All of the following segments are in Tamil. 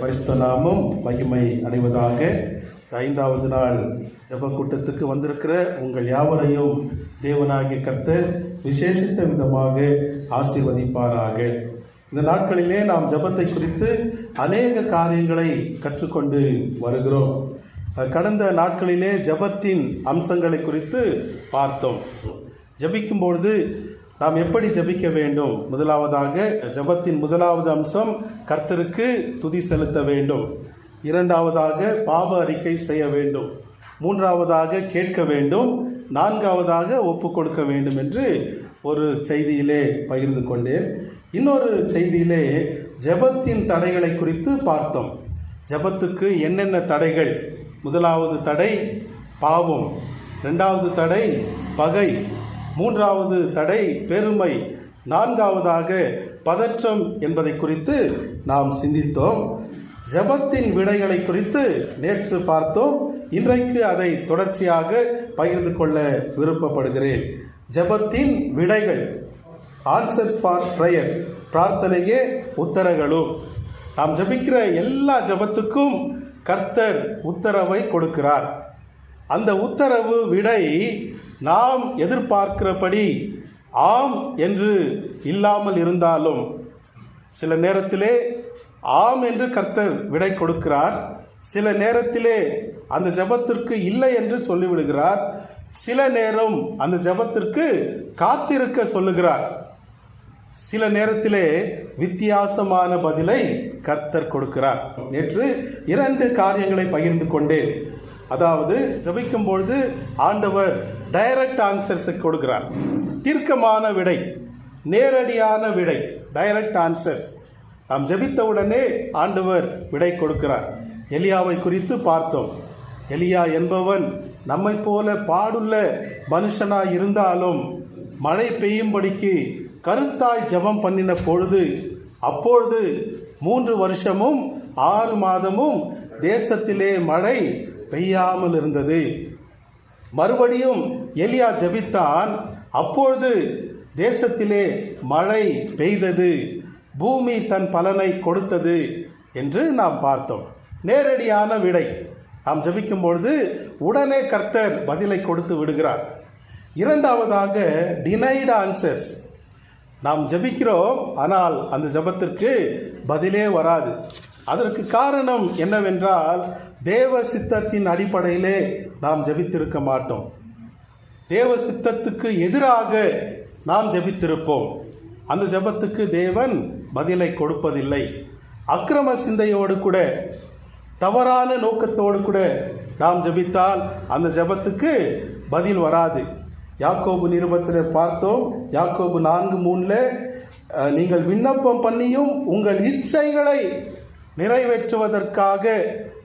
பரிசுத்த நாமம் மகிமை அடைவதாக ஐந்தாவது நாள் ஜெப கூட்டத்துக்கு வந்திருக்கிற உங்கள் யாவரையும் தேவனாகிய கர்த்தர் விசேஷித்த விதமாக ஆசீர்வதிப்பாராக. இந்த நாட்களிலே நாம் ஜெபத்தை குறித்து அநேக காரியங்களை கற்றுக்கொண்டு வருகிறோம். கடந்த நாட்களிலே ஜெபத்தின் அம்சங்களை குறித்து பார்த்தோம். ஜெபிக்கும் பொழுது நாம் எப்படி ஜெபிக்க வேண்டும்? முதலாவதாக ஜெபத்தின் முதலாவது அம்சம் கர்த்தருக்கு துதி செலுத்த வேண்டும். இரண்டாவதாக பாவ அறிக்கை செய்ய வேண்டும். மூன்றாவதாக கேட்க வேண்டும். நான்காவதாக ஒப்பு கொடுக்க வேண்டும் என்று ஒரு செய்தியிலே பகிர்ந்து கொண்டேன். இன்னொரு செய்தியிலே ஜெபத்தின் தடைகளை குறித்து பார்த்தோம். ஜெபத்துக்கு என்னென்ன தடைகள்? முதலாவது தடை பாவம். ரெண்டாவது தடை பகை. மூன்றாவது தடை பெருமை. நான்காவதாக பதற்றம் என்பதை குறித்து நாம் சிந்தித்தோம். ஜெபத்தின் விடைகளை குறித்து நேற்று பார்த்தோம். இன்றைக்கு அதை தொடர்ச்சியாக பகிர்ந்து கொள்ள விருப்பப்படுகிறேன். ஜெபத்தின் விடைகள் ஆன்சர்ஸ் ஃபார் ப்ரேயர்ஸ் பிரார்த்தனையே உத்தரகளும். நாம் ஜெபிக்கிற எல்லா ஜெபத்துக்கும் கர்த்தர் உத்தரவை கொடுக்கிறார். அந்த உத்தரவு விடை நாம் எதிர்பார்க்கிறபடி ஆம் என்று இல்லாமல் இருந்தாலும் சில நேரத்திலே ஆம் என்று கர்த்தர் விடை கொடுக்கிறார். சில நேரத்திலே அந்த ஜெபத்திற்கு இல்லை என்று சொல்லிவிடுகிறார். சில நேரம் அந்த ஜெபத்திற்கு காத்திருக்க சொல்லுகிறார். சில நேரத்திலே வித்தியாசமான பதிலை கர்த்தர் கொடுக்கிறார். நேற்று இரண்டு காரியங்களை பகிர்ந்து கொண்டேன். அதாவது ஜபிக்கும் பொழுது ஆண்டவர் டைரக்ட் ஆன்சர்ஸை கொடுக்குறார் தீர்க்கமான விடை நேரடியான விடை டைரக்ட் ஆன்சர்ஸ் நாம் ஜெபித்தவுடனே ஆண்டவர் விடை கொடுக்கிறார். எலியாவை குறித்து பார்த்தோம். எலியா என்பவன் நம்மை போல பாடுள்ள மனுஷனாக இருந்தாலும் மழை பெய்யும்படிக்கு கருத்தாய் ஜெபம் பண்ணின பொழுது அப்பொழுது மூன்று வருஷமும் ஆறு மாதமும் தேசத்திலே மழை பெய்யாமல் இருந்தது. மறுபடியும் எலியா ஜெபித்தான் அப்பொழுது தேசத்திலே மழை பெய்தது பூமி தன் பலனை கொடுத்தது என்று நாம் பார்த்தோம். நேரடியான விடை. நாம் ஜபிக்கும் பொழுது உடனே கர்த்தர் பதிலை கொடுத்து விடுகிறார். இரண்டாவதாக டினைடு ஆன்சர்ஸ் நாம் ஜெபிக்கிறோம் ஆனால் அந்த ஜெபத்திற்கு பதிலே வராது. அதற்கு காரணம் என்னவென்றால் தேவ சித்தத்தின் அடிப்படையிலே நாம் ஜெபித்திருக்க மாட்டோம். தேவ சித்தத்துக்கு எதிராக நாம் ஜெபித்திருப்போம். அந்த ஜெபத்துக்கு தேவன் பதிலை கொடுப்பதில்லை. அக்கிரம சிந்தையோடு கூட தவறான நோக்கத்தோடு கூட நாம் ஜெபித்தால் அந்த ஜெபத்துக்கு பதில் வராது. யாக்கோபு நிருபத்தில் பார்த்தோம். யாக்கோபு நான்கு மூணில் நீங்கள் விண்ணப்பம் பண்ணியும் உங்கள் இச்சைகளை நிறைவேற்றுவதற்காக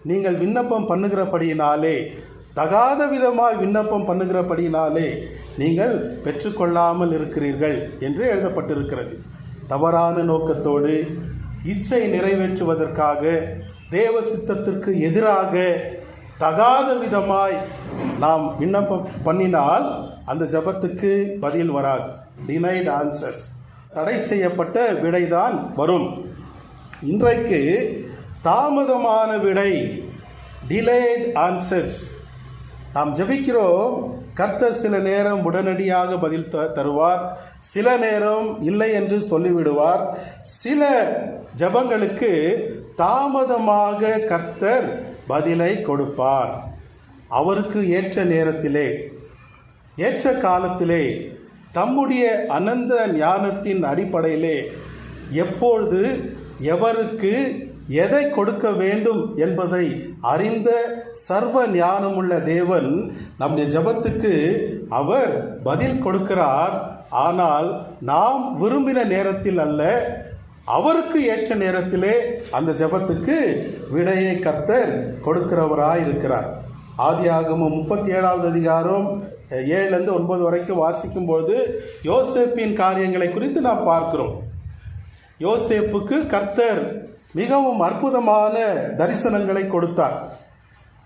நீங்கள் விண்ணப்பம் பண்ணுகிறபடியினாலே தகாத விதமாய் விண்ணப்பம் பண்ணுகிறபடியினாலே நீங்கள் பெற்றுக்கொள்ளாமல் இருக்கிறீர்கள் என்று எழுதப்பட்டிருக்கிறது. தவறான நோக்கத்தோடு இச்சை நிறைவேற்றுவதற்காக தேவ சித்தத்திற்கு எதிராக தகாத விதமாய் நாம் விண்ணப்பம் பண்ணினால் அந்த ஜெபத்துக்கு பதில் வராது. டினைட் ஆன்சர்ஸ் தடை செய்யப்பட்ட விடைதான் வரும். இன்றைக்கு தாமதமான விடை டிலேட் ஆன்சர்ஸ் நாம் ஜெபிக்கிறோம் கர்த்தர் சில நேரம் உடனடியாக பதில் த- தருவார். சில நேரம் இல்லை என்று சொல்லிவிடுவார். சில ஜெபங்களுக்கு தாமதமாக கர்த்தர் பதிலை கொடுப்பார். அவருக்கு ஏற்ற நேரத்திலே ஏற்ற காலத்திலே தம்முடைய அனந்த ஞானத்தின் அடிப்படையிலே எப்பொழுது எவருக்கு எதை கொடுக்க வேண்டும் என்பதை அறிந்த சர்வ ஞானமுள்ள தேவன் நம்முடைய ஜெபத்துக்கு அவர் பதில் கொடுக்கிறார். ஆனால் நாம் விரும்பின நேரத்தில் அல்ல அவருக்கு ஏற்ற நேரத்திலே அந்த ஜெபத்துக்கு விடையை கர்த்தர் கொடுக்கிறவராய் இருக்கிறார் ஆதியாகமும் முப்பத்தி ஏழாவது அதிகாரம் ஏழுலேருந்து ஒன்பது வரைக்கும் வாசிக்கும் பொழுது யோசேப்பின் காரியங்களை குறித்து நாம் பார்க்கிறோம். யோசேப்புக்கு கர்த்தர் மிகவும் அற்புதமான தரிசனங்களை கொடுத்தார்.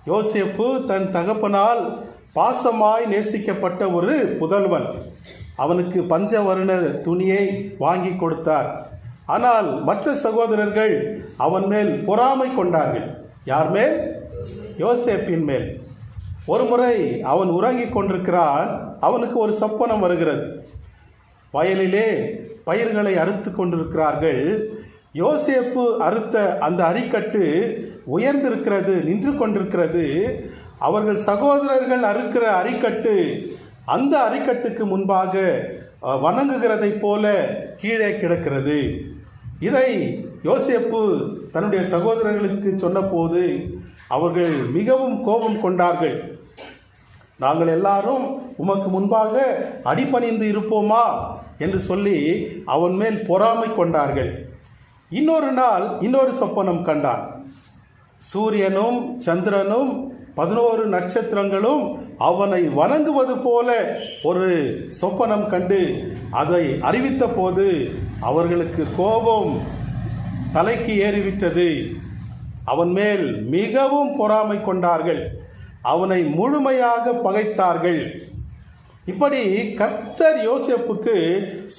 யோசேப்பு தன் தகப்பனால் பாசமாய் நேசிக்கப்பட்ட ஒரு புதல்வன். அவனுக்கு பஞ்சவர்ண துணியை வாங்கி கொடுத்தார். ஆனால் மற்ற சகோதரர்கள் அவன் மேல் பொறாமை கொண்டார்கள். யார் மேல்? யோசேப்பின் மேல். ஒரு முறை அவன் உறங்கிக் கொண்டிருக்கிறான். அவனுக்கு ஒரு சொப்பனம் வருகிறது. வயலிலே பயிர்களை அறுத்து கொண்டிருக்கிறார்கள். யோசேப்பு அறுத்த அந்த அரிக்கட்டு உயர்ந்திருக்கிறது நின்று கொண்டிருக்கிறது. அவர்கள் சகோதரர்கள் அறுக்கிற அரிக்கட்டு அந்த அரிக்கட்டுக்கு முன்பாக வணங்குகிறதை வணங்குகிறதைப் போல கீழே கிடக்கிறது. இதை யோசேப்பு தன்னுடைய சகோதரர்களுக்கு சொன்னபோது அவர்கள் மிகவும் கோபம் கொண்டார்கள். நாங்கள் எல்லாரும் உமக்கு முன்பாக அடிபணிந்து இருப்போமா? என்று சொல்லி அவன் மேல் பொறாமை கொண்டார்கள். இன்னொரு நாள் இன்னொரு சொப்பனம் கண்டான். சூரியனும் சந்திரனும் பதினோரு நட்சத்திரங்களும் அவனை வணங்குவது போல ஒரு சொப்பனம் கண்டு அதை அறிவித்த போது அவர்களுக்கு கோபம் தலைக்கு ஏறிவிட்டது. அவன் மேல் மிகவும் பொறாமை கொண்டார்கள். அவனை முழுமையாக பகைத்தார்கள். இப்படி கர்த்தர் யோசிப்புக்கு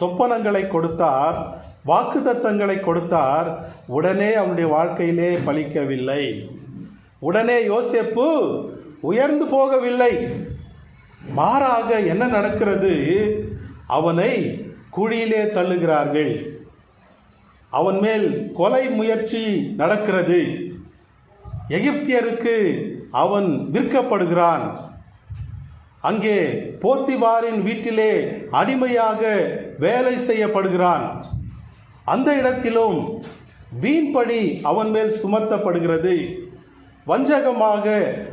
சொப்பனங்களை கொடுத்தார் வாக்குத்தத்தங்களை கொடுத்தார் உடனே அவனுடைய வாழ்க்கையிலே பலிக்கவில்லை உடனே யோசிப்பு உயர்ந்து போகவில்லை. மாறாக என்ன நடக்கிறது? அவனை குழியிலே தள்ளுகிறார்கள். அவன் மேல் கொலை முயற்சி நடக்கிறது. எகிப்தியருக்கு அவன் விற்கப்படுகிறான். அங்கே போத்திவாரின் வீட்டிலே அடிமையாக வேலை செய்யப்படுகிறான். அந்த இடத்திலும் வீண்படி அவன் மேல் சுமத்தப்படுகிறது. வஞ்சகமாக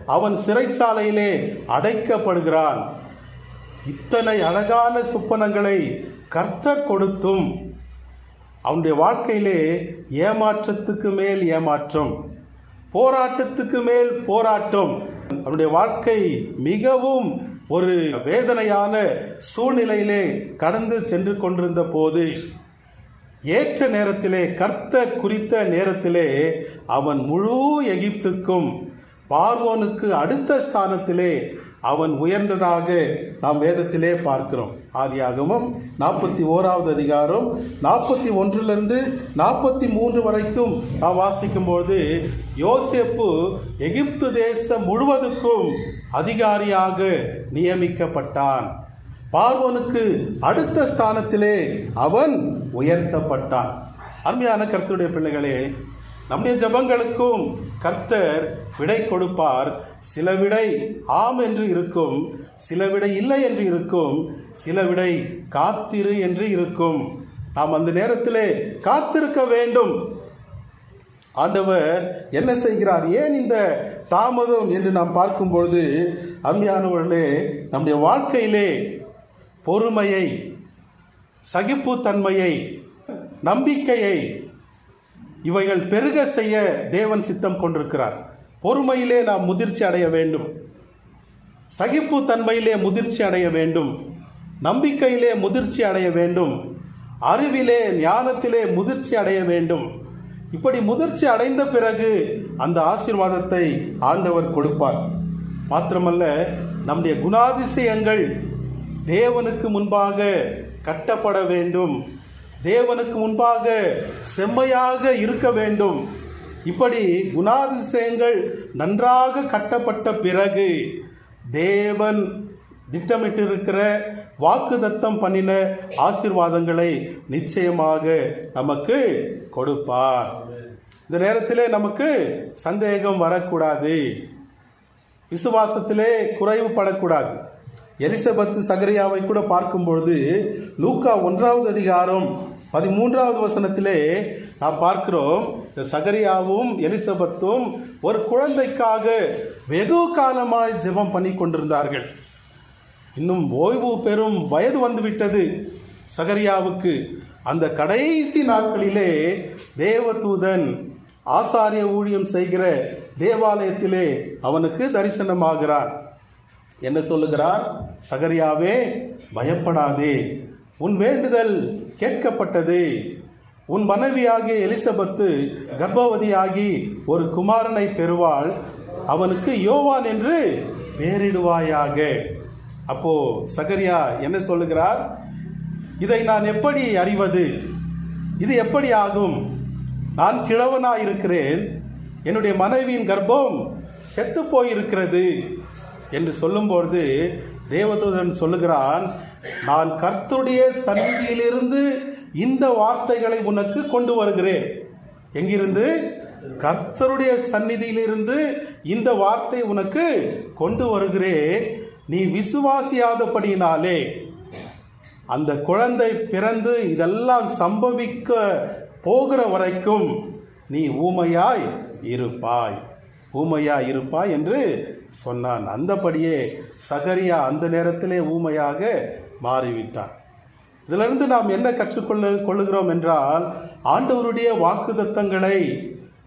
அவன் சிறைச்சாலையிலே அடைக்கப்படுகிறான். இத்தனை அழகான சுப்பனங்களை கர்த்தர் கொடுத்தும் அவனுடைய வாழ்க்கையிலே ஏமாற்றத்துக்கு மேல் ஏமாற்றம். போராட்டத்துக்கு மேல் போராட்டம். அவருடைய வாழ்க்கை மிகவும் ஒரு வேதனையான சூழ்நிலையிலே கடந்து சென்று கொண்டிருந்த போது ஏற்ற நேரத்திலே கர்த்த குறித்த நேரத்திலே அவன் முழு எகிப்துக்கும் பார்வோனுக்கு அடுத்த ஸ்தானத்திலே அவன் உயர்ந்ததாக நாம் வேதத்திலே பார்க்கிறோம். ஆதியாகமும் நாற்பத்தி ஓராவது அதிகாரம் நாற்பத்தி ஒன்றிலிருந்து நாற்பத்தி மூன்று வரைக்கும் நாம் வாசிக்கும்போது யோசேப்பு எகிப்து தேசம் முழுவதுக்கும் அதிகாரியாக நியமிக்கப்பட்டான். பார்வோனுக்கு அடுத்த ஸ்தானத்திலே அவன் உயர்த்தப்பட்டான். அருமையான கருத்துடைய பிள்ளைகளே நம்முடைய ஜபங்களுக்கும் கர்த்தர் விடை கொடுப்பார். சில விடை ஆம் என்று இருக்கும் சில விடை இல்லை என்று இருக்கும் சில விடை காத்திரு என்று இருக்கும். நாம் அந்த நேரத்திலே காத்திருக்க வேண்டும். ஆண்டவர் என்ன செய்கிறார்? ஏன் இந்த தாமதம் என்று நாம் பார்க்கும்பொழுது அருமையானவர்களே நம்முடைய வாழ்க்கையிலே பொறுமையை சகிப்புத்தன்மையை நம்பிக்கையை இவைகள் பெருக செய்ய தேவன் சித்தம் கொண்டிருக்கிறார். பொறுமையிலே நாம் முதிர்ச்சி அடைய வேண்டும். சகிப்பு தன்மையிலே முதிர்ச்சி அடைய வேண்டும். நம்பிக்கையிலே முதிர்ச்சி அடைய வேண்டும். அறிவிலே ஞானத்திலே முதிர்ச்சி அடைய வேண்டும். இப்படி முதிர்ச்சி அடைந்த பிறகு அந்த ஆசீர்வாதத்தை ஆண்டவர் கொடுப்பார். மாத்திரமல்ல நம்முடைய குணாதிசயங்கள் தேவனுக்கு முன்பாக கட்டப்பட வேண்டும். தேவனுக்கு முன்பாக செம்மையாக இருக்க வேண்டும். இப்படி குணாதிசயங்கள் நன்றாக கட்டப்பட்ட பிறகு தேவன் திட்டமிட்டிருக்கிற வாக்கு தத்தம் பண்ணின ஆசீர்வாதங்களை நிச்சயமாக நமக்கு கொடுப்பார். இந்த நேரத்திலே நமக்கு சந்தேகம் வரக்கூடாது. விசுவாசத்திலே குறைவுபடக்கூடாது எலிசபெத் சகரியாவை கூட பார்க்கும்பொழுது லூக்கா ஒன்றாவது அதிகாரம் பதிமூன்றாவது வசனத்திலே நாம் பார்க்கிறோம் இந்த சகரியாவும் எலிசபத்தும் ஒரு குழந்தைக்காக வெகு காலமாய் ஜெபம் பண்ணி கொண்டிருந்தார்கள். இன்னும் ஓய்வு பெறும் வயது வந்துவிட்டது சகரியாவுக்கு. அந்த கடைசி நாட்களிலே தேவதூதன் ஆசாரிய ஊழியம் செய்கிற தேவாலயத்திலே அவனுக்கு தரிசனமாகிறான். என்ன சொல்லுகிறார்? சகரியாவே பயப்படாதே. உன் வேண்டுதல் கேட்கப்பட்டது. உன் மனைவியாகிய எலிசபெத்து கர்ப்பவதியாகி ஒரு குமாரனை பெறுவாள். அவனுக்கு யோவான் என்று பேரிடுவாயாக அப்போ சகரியா என்ன சொல்லுகிறார்? இதை நான் எப்படி அறிவது? இது எப்படி ஆகும்? நான் கிழவனாய் இருக்கிறேன் என்னுடைய மனைவியின் கர்ப்பம் செத்து போயிருக்கிறது. என்று சொல்லும்பொழுது தேவதூதன் சொல்லுகிறான் நான் கர்த்தருடைய சந்நிதியிலிருந்து இந்த வார்த்தைகளை உனக்கு கொண்டு வருகிறேன். எங்கிருந்து? கர்த்தருடைய சந்நிதியிலிருந்து இந்த வார்த்தை உனக்கு கொண்டு வருகிறேன். நீ விசுவாசியாதபடியினாலே அந்த குழந்தை பிறந்து இதெல்லாம் சம்பவிக்க போகிற வரைக்கும் நீ ஊமையாய் இருப்பாய். ஊமையாய் இருப்பாய் என்று சொன்னான். அந்தபடியே சகரியா அந்த நேரத்திலே ஊமையாக மாறிவிட்டார். இதிலிருந்து நாம் என்ன கற்றுக்கொள்ள கொள்ளுகிறோம் என்றால் ஆண்டவருடைய வாக்குதத்தங்களை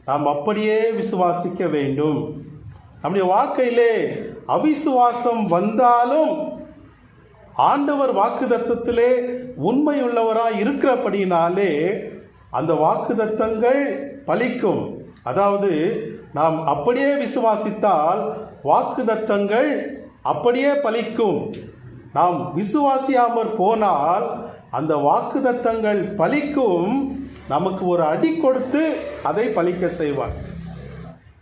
நாம் அப்படியே விசுவாசிக்க வேண்டும். நம்முடைய வாழ்க்கையிலே அவிசுவாசம் வந்தாலும் ஆண்டவர் வாக்குதத்தத்திலே உண்மையுள்ளவராக இருக்கிறபடியினாலே அந்த வாக்குதத்தங்கள் பலிக்கும். அதாவது நாம் அப்படியே விசுவாசித்தால் வாக்குதத்தங்கள் அப்படியே பலிக்கும். நாம் விசுவாசியாமற் போனால் அந்த வாக்குதத்தங்கள் பலிக்கும். நமக்கு ஒரு அடி கொடுத்து அதை பலிக்க செய்வார்.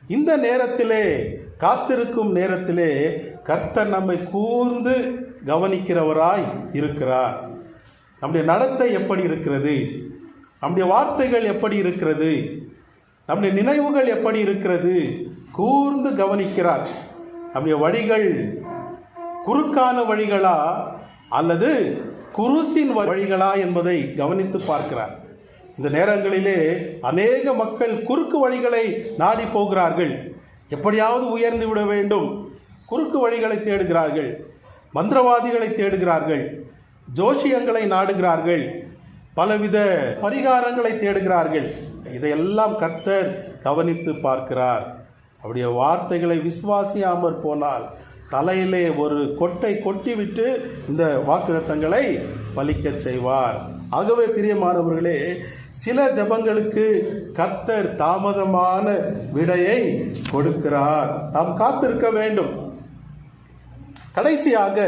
இந்த நேரத்திலே காத்திருக்கும் நேரத்திலே கர்த்தர் நம்மை கூர்ந்து கவனிக்கிறவராய் இருக்கிறார். நம்முடைய நடத்தை எப்படி இருக்கிறது? நம்முடைய வார்த்தைகள் எப்படி இருக்கிறது? நம்முடைய நினைவுகள் எப்படி இருக்கிறது? கூர்ந்து கவனிக்கிறார். நம்முடைய வழிகள் குறுக்கான வழிகளா அல்லது குருசின் வழிகளா என்பதை கவனித்து பார்க்கிறார். இந்த நேரங்களிலே அநேக மக்கள் குறுக்கு வழிகளை நாடி போகிறார்கள். எப்படியாவது உயர்ந்து விட வேண்டும். குறுக்கு வழிகளை தேடுகிறார்கள். மந்திரவாதிகளை தேடுகிறார்கள். ஜோஷியங்களை நாடுகிறார்கள். பலவித பரிகாரங்களை தேடுகிறார்கள். இதையெல்லாம் கர்த்தர் கவனித்து பார்க்கிறார். அவருடைய வார்த்தைகளை விசுவாசியாமற் போனால் தலையிலே ஒரு கொட்டை கொட்டிவிட்டு இந்த வாக்குத்தங்களை பலிக்க செய்வார். ஆகவே பிரியமானவர்களே சில ஜபங்களுக்கு கத்தர் தாமதமான விடையை கொடுக்கிறார். நாம் காத்திருக்க வேண்டும். கடைசியாக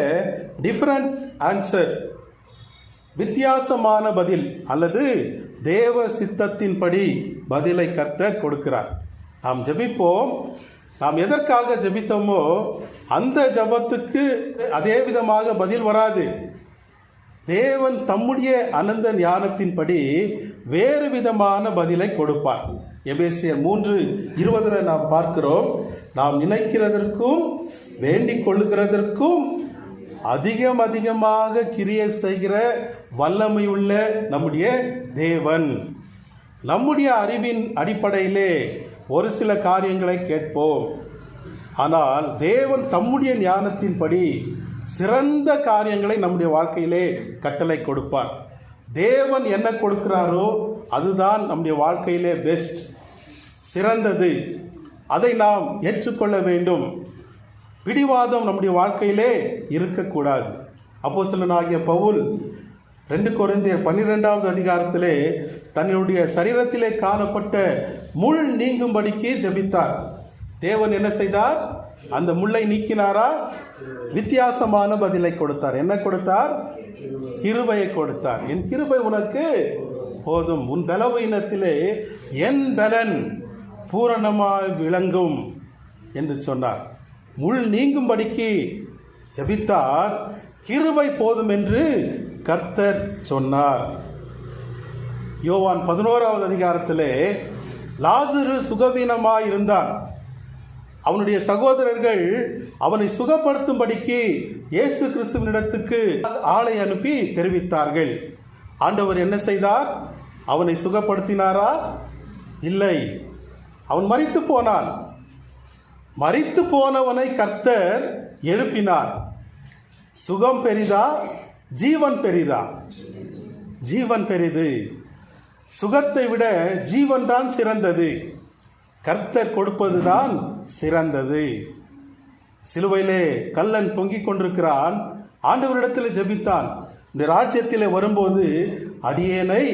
டிஃப்ரெண்ட் ஆன்சர் வித்தியாசமான பதில் அல்லது தேவ சித்தத்தின்படி பதிலை கர்த்தர் கொடுக்கிறார். நாம் ஜெபிப்போம். நாம் எதற்காக ஜபித்தோமோ அந்த ஜபத்துக்கு அதே விதமாக பதில் வராது. தேவன் தம்முடைய அனந்த ஞானத்தின்படி வேறு விதமான பதிலை கொடுப்பார். எபேசியர் மூன்று இருபதில் நாம் பார்க்கிறோம் நாம் நினைக்கிறதற்கும் வேண்டிக் கொள்ளுகிறதற்கும் அதிகம் அதிகமாக கிரியை செய்கிற வல்லமையுள்ள நம்முடைய தேவன். நம்முடைய அறிவின் அடிப்படையிலே ஒரு சில காரியங்களை கேட்போம். ஆனால் தேவன் தம்முடைய ஞானத்தின்படி சிறந்த காரியங்களை நம்முடைய வாழ்க்கையிலே கட்டளை கொடுப்பார். தேவன் என்ன கொடுக்கிறாரோ அதுதான் நம்முடைய வாழ்க்கையிலே பெஸ்ட் சிறந்தது. அதை நாம் ஏற்றுக்கொள்ள வேண்டும். பிடிவாதம் நம்முடைய வாழ்க்கையிலே இருக்கக்கூடாது. அப்போ ஆகிய பவுல் ரெண்டு குறைந்த பன்னிரெண்டாவது அதிகாரத்திலே தன்னுடைய சரீரத்திலே காணப்பட்ட முள் நீங்கும்படிக்கு ஜபித்தார். தேவன் என்ன செய்தார்? அந்த முள்ளை நீக்கினாரா? வித்தியாசமான பதிலை கொடுத்தார். என்ன கொடுத்தார்? கிருபையை கொடுத்தார். என் கிருபை உனக்கு போதும். உன் பலவீனத்திலே என் பலன் பூரணமாய் விளங்கும் என்று சொன்னார். முள் நீங்கும்படிக்கு ஜெபித்தார். கிருபை போதும் என்று கர்த்தர் சொன்னார். யோவான் பதினோராவது அதிகாரத்திலே லாசரு சுகவீனமாக இருந்தான் அவனுடைய சகோதரர்கள் அவனை சுகப்படுத்தும்படிக்கு இயேசு கிறிஸ்துவனிடத்துக்கு ஆளை அனுப்பி தெரிவித்தார்கள். ஆண்டவர் என்ன செய்தார்? அவனை சுகப்படுத்தினாரா? இல்லை. அவன் மறித்து போனான். மறித்து போனவனை கர்த்தர் எழுப்பினார். சுகம் பெரிதா? ஜீவன் பெரிதா? ஜீவன் பெரிது. சுகத்தை விட ஜீவன் தான் சிறந்தது. கர்த்தர் கொடுப்பதுதான் சிறந்தது. சிலுவையிலே கல்லன் தொங்கிக் கொண்டிருக்கிறான். ஆண்டவரிடத்தில் ஜெபித்தான். இந்த ராஜ்யத்திலே வரும்போது அடியேனை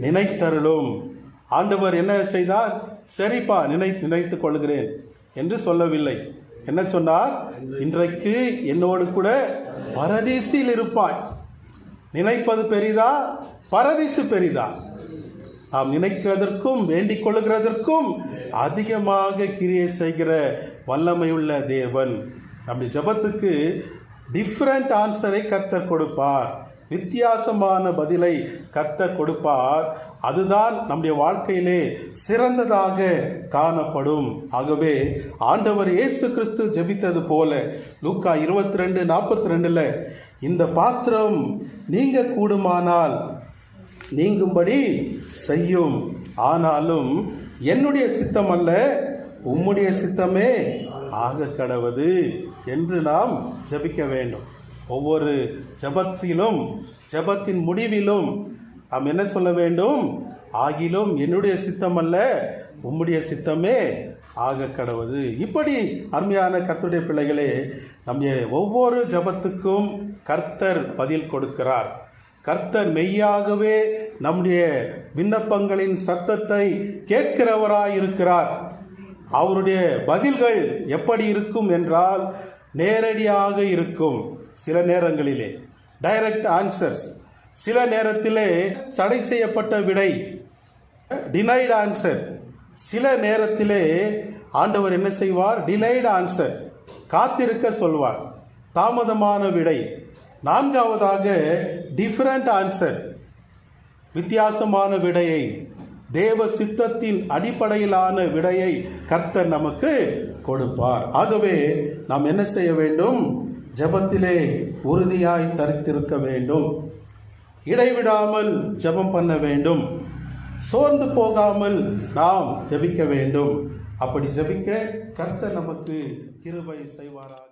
நினைத்தருளும். ஆண்டவர் என்ன செய்தார்? சரிப்பா நினை நினைத்துக் கொள்கிறேன் என்று சொல்லவில்லை. என்ன சொன்னார்? இன்றைக்கு என்னோடு கூட பரதீசில் இருப்பாய். நினைப்பது பெரிதா? பரதீசு பெரிதா? நாம் நினைக்கிறதற்கும் வேண்டிக் கொள்ளுகிறதற்கும் அதிகமாக கிரியை செய்கிற வல்லமையுள்ள தேவன். நம்முடைய ஜெபத்துக்கு டிஃப்ரெண்ட் ஆன்சரை கர்த்தர் கொடுப்பார். வித்தியாசமான பதிலை கர்த்தர் கொடுப்பார். அதுதான் நம்முடைய வாழ்க்கையிலே சிறந்ததாக காணப்படும். ஆகவே ஆண்டவர் இயேசு கிறிஸ்து ஜெபித்தது போல லூக்கா இருபத்தி ரெண்டு நாற்பத்தி ரெண்டில் இந்த பாத்திரம் நீங்க கூடுமானால் நீங்கும்படி செய்யும். ஆனாலும் என்னுடைய சித்தம் அல்ல உம்முடைய சித்தமே ஆக கடவது என்று நாம் ஜெபிக்க வேண்டும். ஒவ்வொரு ஜெபத்திலும் ஜெபத்தின் முடிவிலும் நாம் என்ன சொல்ல வேண்டும்? ஆகிலும் என்னுடைய சித்தம் அல்ல உம்முடைய சித்தமே ஆக கடவுது. இப்படி அருமையான கர்த்தருடைய பிள்ளைகளே நம்ம ஒவ்வொரு ஜெபத்துக்கும் கர்த்தர் பதில் கொடுக்கிறார். கர்த்தர் மெய்யாகவே நம்முடைய விண்ணப்பங்களின் சத்தத்தை கேட்கிறவராயிருக்கிறார். அவருடைய பதில்கள் எப்படி இருக்கும் என்றால் நேரடியாக இருக்கும். சில நேரங்களிலே. டைரக்ட் ஆன்சர்ஸ் சில நேரத்திலே தடை செய்யப்பட்ட விடை. டினைடு ஆன்சர் சில நேரத்திலே ஆண்டவர் என்ன செய்வார்? டினைடு ஆன்சர் காத்திருக்க சொல்வார். தாமதமான விடை. நான்காவதாக டிஃப்ரெண்ட் ஆன்சர் வித்தியாசமான விடையை தேவ சித்தத்தின் அடிப்படையிலான விடையை கர்த்தர் நமக்கு கொடுப்பார். ஆகவே நாம் என்ன செய்ய வேண்டும்? ஜெபத்திலே உறுதியாய் தரித்திருக்க வேண்டும். இடைவிடாமல் ஜெபம் பண்ண வேண்டும். சோர்ந்து போகாமல் நாம் ஜெபிக்க வேண்டும். அப்படி ஜெபிக்க கர்த்தர் நமக்கு கிருபை செய்வாரா?